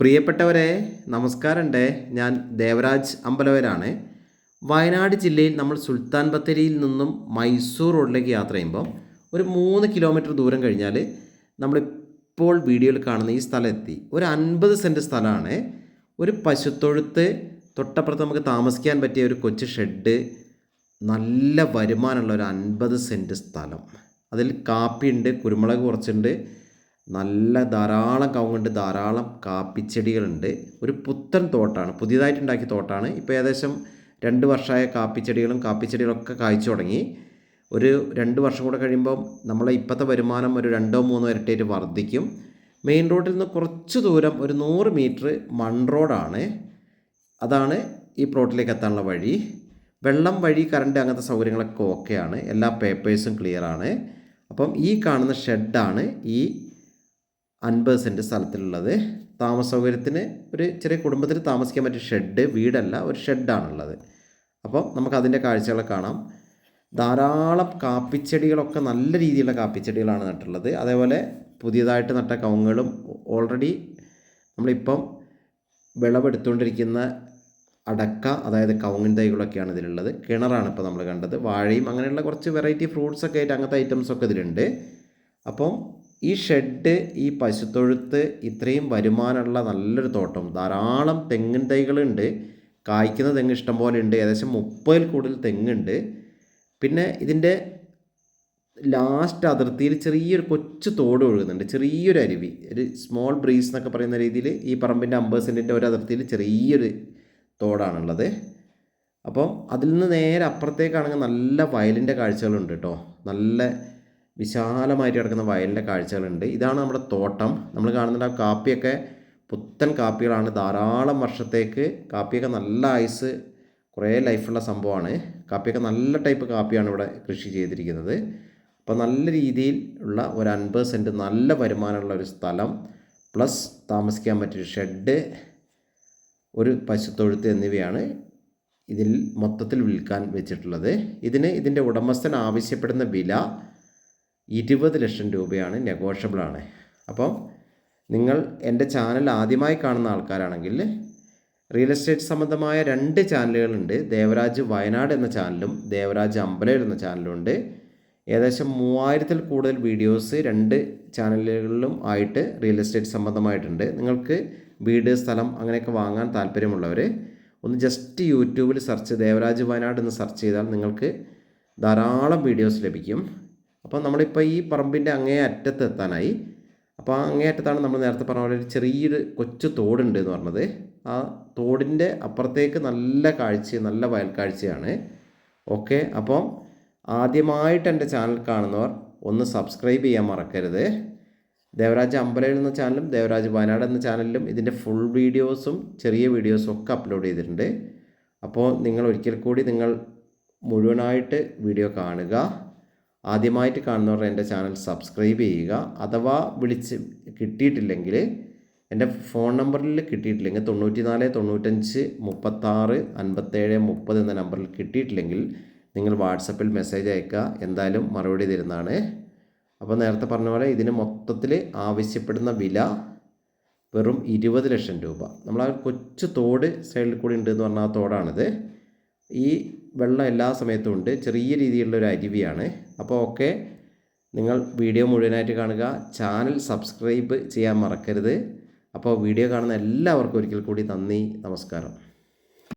പ്രിയപ്പെട്ടവരെ നമസ്കാരമുണ്ട്. ഞാൻ ദേവരാജ് അമ്പലവരാണ്. വയനാട് ജില്ലയിൽ നമ്മൾ സുൽത്താൻ ബത്തേരിയിൽ നിന്നും മൈസൂർ റോഡിലേക്ക് യാത്ര ചെയ്യുമ്പോൾ ഒരു മൂന്ന് കിലോമീറ്റർ ദൂരം കഴിഞ്ഞാൽ നമ്മളിപ്പോൾ വീഡിയോയിൽ കാണുന്ന ഈ സ്ഥലം എത്തി ഒരു അൻപത് സെന്റ് സ്ഥലമാണ്. ഒരു പശുത്തൊഴുത്ത് തൊട്ടപ്പുറത്ത് നമുക്ക് താമസിക്കാൻ പറ്റിയ ഒരു കൊച്ചു ഷെഡ് നല്ല വരുമാനമുള്ള ഒരു അൻപത് സെന്റ് സ്ഥലം. അതിൽ കാപ്പിയുണ്ട് കുരുമുളക് കുറച്ചുണ്ട് നല്ല ധാരാളം കവുങ്ങുണ്ട് ധാരാളം കാപ്പിച്ചെടികളുണ്ട്. ഒരു പുത്തൻ തോട്ടാണ് പുതിയതായിട്ട് ഉണ്ടാക്കിയ തോട്ടാണ്. ഇപ്പോൾ ഏകദേശം രണ്ട് വർഷമായ കാപ്പിച്ചെടികളും കാപ്പിച്ചെടികളൊക്കെ കായ്ച്ചു തുടങ്ങി. ഒരു രണ്ട് വർഷം കൂടെ കഴിയുമ്പം നമ്മളെ ഇപ്പോഴത്തെ വരുമാനം ഒരു രണ്ടോ മൂന്നോ ഇരട്ടിയായിട്ട് വർദ്ധിക്കും. മെയിൻ റോഡിൽ നിന്ന് കുറച്ച് ദൂരം ഒരു നൂറ് മീറ്റർ മൺ റോഡാണ്. അതാണ് ഈ പ്ലോട്ടിലേക്ക് എത്താനുള്ള വഴി. വെള്ളം വഴി കറണ്ട് അങ്ങനത്തെ സൗകര്യങ്ങളൊക്കെ ഓക്കെയാണ് എല്ലാ പേപ്പേഴ്സും ക്ലിയറാണ് അപ്പം ഈ കാണുന്ന ഷെഡാണ് ഈ അൻപത് സെന്റ് സ്ഥലത്തിലുള്ളത്. താമസ സൗകര്യത്തിന് ഒരു ചെറിയ കുടുംബത്തിന് താമസിക്കാൻ പറ്റിയ ഷെഡ് വീടല്ല ഒരു ഷെഡാണുള്ളത്. അപ്പോൾ നമുക്ക് അതിന്റെ കാഴ്ചകൾ കാണാം. ധാരാളം കാപ്പിച്ചെടികളൊക്കെ നല്ല രീതിയിലുള്ള കാപ്പിച്ചെടികളാണ് നട്ടുള്ളത് അതേപോലെ പുതിയതായിട്ട് നട്ട കവുങ്ങുകളും ഓൾറെഡി നമ്മളിപ്പം വിളവെടുത്തുകൊണ്ടിരിക്കുന്ന അടക്ക അതായത് കവുങ്ങിൻ തൈകളൊക്കെയാണ് ഇതിലുള്ളത്. കിണറാണ് ഇപ്പോൾ നമ്മൾ കണ്ടത്. വാഴയും അങ്ങനെയുള്ള കുറച്ച് വെറൈറ്റി ഫ്രൂട്ട്സ് ഒക്കെ ആയിട്ട് അങ്ങനത്തെ ഐറ്റംസൊക്കെ ഇതിലുണ്ട്. അപ്പം ഈ ഷെഡ് ഈ പശുത്തൊഴുത്ത് ഇത്രയും വരുമാനമുള്ള നല്ലൊരു തോട്ടം. ധാരാളം തെങ്ങിൻ തൈകളുണ്ട്. കായ്ക്കുന്ന തെങ്ങ് ഇഷ്ടം പോലെ ഉണ്ട് ഏകദേശം മുപ്പതിൽ കൂടുതൽ തെങ്ങുണ്ട്. പിന്നെ ഇതിന്റെ ലാസ്റ്റ് അതിർത്തിയിൽ ചെറിയൊരു കൊച്ചു തോട് ഒഴുകുന്നുണ്ട്. ചെറിയൊരു അരുവി. ഒരു സ്മോൾ ബ്രീസ് എന്നൊക്കെ പറയുന്ന രീതിയിൽ ഈ പറമ്പിന്റെ അമ്പത് സെന്റിന്റെ ഒരു അതിർത്തിയിൽ ചെറിയൊരു തോടാണുള്ളത്. അപ്പം അതിൽ നിന്ന് നേരെ അപ്പുറത്തേക്കാണെങ്കിൽ നല്ല വയലിന്റെ കാഴ്ചകളുണ്ട് കേട്ടോ. നല്ല വിശാലമായിട്ട് കിടക്കുന്ന വയലിന്റെ കാഴ്ചകളുണ്ട്. ഇതാണ് നമ്മുടെ തോട്ടം. നമ്മൾ കാണുന്നുണ്ട് ആ കാപ്പിയൊക്കെ പുത്തൻ കാപ്പികളാണ്. ധാരാളം വർഷത്തേക്ക് കാപ്പിയൊക്കെ നല്ല ഐസ് കുറേ ലൈഫുള്ള സംഭവമാണ്. കാപ്പിയൊക്കെ നല്ല ടൈപ്പ് കാപ്പിയാണ് ഇവിടെ കൃഷി ചെയ്തിരിക്കുന്നത്. അപ്പോൾ നല്ല രീതിയിൽ ഉള്ള ഒരു അൻപത് സെന്റ് നല്ല വരുമാനമുള്ള ഒരു സ്ഥലം പ്ലസ് താമസിക്കാൻ പറ്റിയ ഷെഡ് ഒരു പശുത്തൊഴുത്ത് എന്നിവയാണ് ഇതിൽ മൊത്തത്തിൽ വിൽക്കാൻ വെച്ചിട്ടുള്ളത്. ഇതിന് ഇതിന്റെ ഉടമസ്ഥൻ ആവശ്യപ്പെടുന്ന വില ഇരുപത് ലക്ഷം രൂപയാണ് നെഗോഷ്യബിളാണ് അപ്പം നിങ്ങൾ എന്റെ ചാനൽ ആദ്യമായി കാണുന്ന ആൾക്കാരാണെങ്കിൽ റിയൽ എസ്റ്റേറ്റ് സംബന്ധമായ രണ്ട് ചാനലുകളുണ്ട് ദേവരാജ് വയനാട് എന്ന ചാനലും ദേവരാജ് അമ്പലയിൽ എന്ന ചാനലും ഉണ്ട്. ഏകദേശം മൂവായിരത്തിൽ കൂടുതൽ വീഡിയോസ് രണ്ട് ചാനലുകളിലും ആയിട്ട് റിയൽ എസ്റ്റേറ്റ് സംബന്ധമായിട്ടുണ്ട്. നിങ്ങൾക്ക് വീട് സ്ഥലം അങ്ങനെയൊക്കെ വാങ്ങാൻ താല്പര്യമുള്ളവർ ഒന്ന് ജസ്റ്റ് യൂട്യൂബിൽ സെർച്ച് ദേവരാജ് വയനാട് എന്ന് സെർച്ച് ചെയ്താൽ നിങ്ങൾക്ക് ധാരാളം വീഡിയോസ് ലഭിക്കും. അപ്പോൾ നമ്മളിപ്പോൾ ഈ പറമ്പിന്റെ അങ്ങേ അറ്റത്ത് എത്താനായി. അപ്പോൾ ആ അങ്ങേ അറ്റത്താണ് നമ്മൾ നേരത്തെ പറഞ്ഞ പോലെ ഒരു ചെറിയൊരു കൊച്ചു തോടുണ്ട് എന്ന് പറഞ്ഞത്. ആ തോടിന്റെ അപ്പുറത്തേക്ക് നല്ല കാഴ്ച നല്ല വയൽ കാഴ്ചയാണ് ഓക്കെ അപ്പം ആദ്യമായിട്ട് എന്റെ ചാനൽ കാണുന്നവർ ഒന്ന് സബ്സ്ക്രൈബ് ചെയ്യാൻ മറക്കരുത്. ദേവരാജ് അമ്പലയിൽ എന്ന ചാനലും ദേവരാജ് വയനാട് എന്ന ചാനലിലും ഇതിന്റെ ഫുൾ വീഡിയോസും ചെറിയ വീഡിയോസും ഒക്കെ അപ്ലോഡ് ചെയ്തിട്ടുണ്ട്. അപ്പോൾ നിങ്ങൾ ഒരിക്കൽ കൂടി നിങ്ങൾ മുഴുവനായിട്ട് വീഡിയോ കാണുക. ആദ്യമായിട്ട് കാണുന്നവർ എന്റെ ചാനൽ സബ്സ്ക്രൈബ് ചെയ്യുക. അഥവാ വിളിച്ച് കിട്ടിയിട്ടില്ലെങ്കിൽ എന്റെ ഫോൺ നമ്പറിൽ കിട്ടിയിട്ടില്ലെങ്കിൽ തൊണ്ണൂറ്റി നാല് തൊണ്ണൂറ്റഞ്ച് മുപ്പത്താറ് അൻപത്തേഴ് മുപ്പത് എന്ന നമ്പറിൽ കിട്ടിയിട്ടില്ലെങ്കിൽ നിങ്ങൾ വാട്സപ്പിൽ മെസ്സേജ് അയക്കുക എന്തായാലും മറുപടി തരുന്നതാണ്. അപ്പോൾ നേരത്തെ പറഞ്ഞ പോലെ ഇതിന് മൊത്തത്തിൽ ആവശ്യപ്പെടുന്ന വില വെറും ഇരുപത് ലക്ഷം രൂപ. നമ്മൾ ആ കൊച്ചു തോട് സൈഡിൽ കൂടി ഉണ്ട് എന്ന് പറഞ്ഞാൽ ആ തോടാണിത്. ഈ വെള്ളം എല്ലാ സമയത്തും ഉണ്ട്. ചെറിയ രീതിയിലുള്ള ഒരു അരുവിയാണ്. അപ്പോൾ ഓക്കെ. നിങ്ങൾ വീഡിയോ മുഴുവനായിട്ട് കാണുക. ചാനൽ സബ്സ്ക്രൈബ് ചെയ്യാൻ മറക്കരുത്. അപ്പോൾ വീഡിയോ കാണുന്ന എല്ലാവർക്കും ഒരിക്കൽ കൂടി നന്ദി നമസ്കാരം.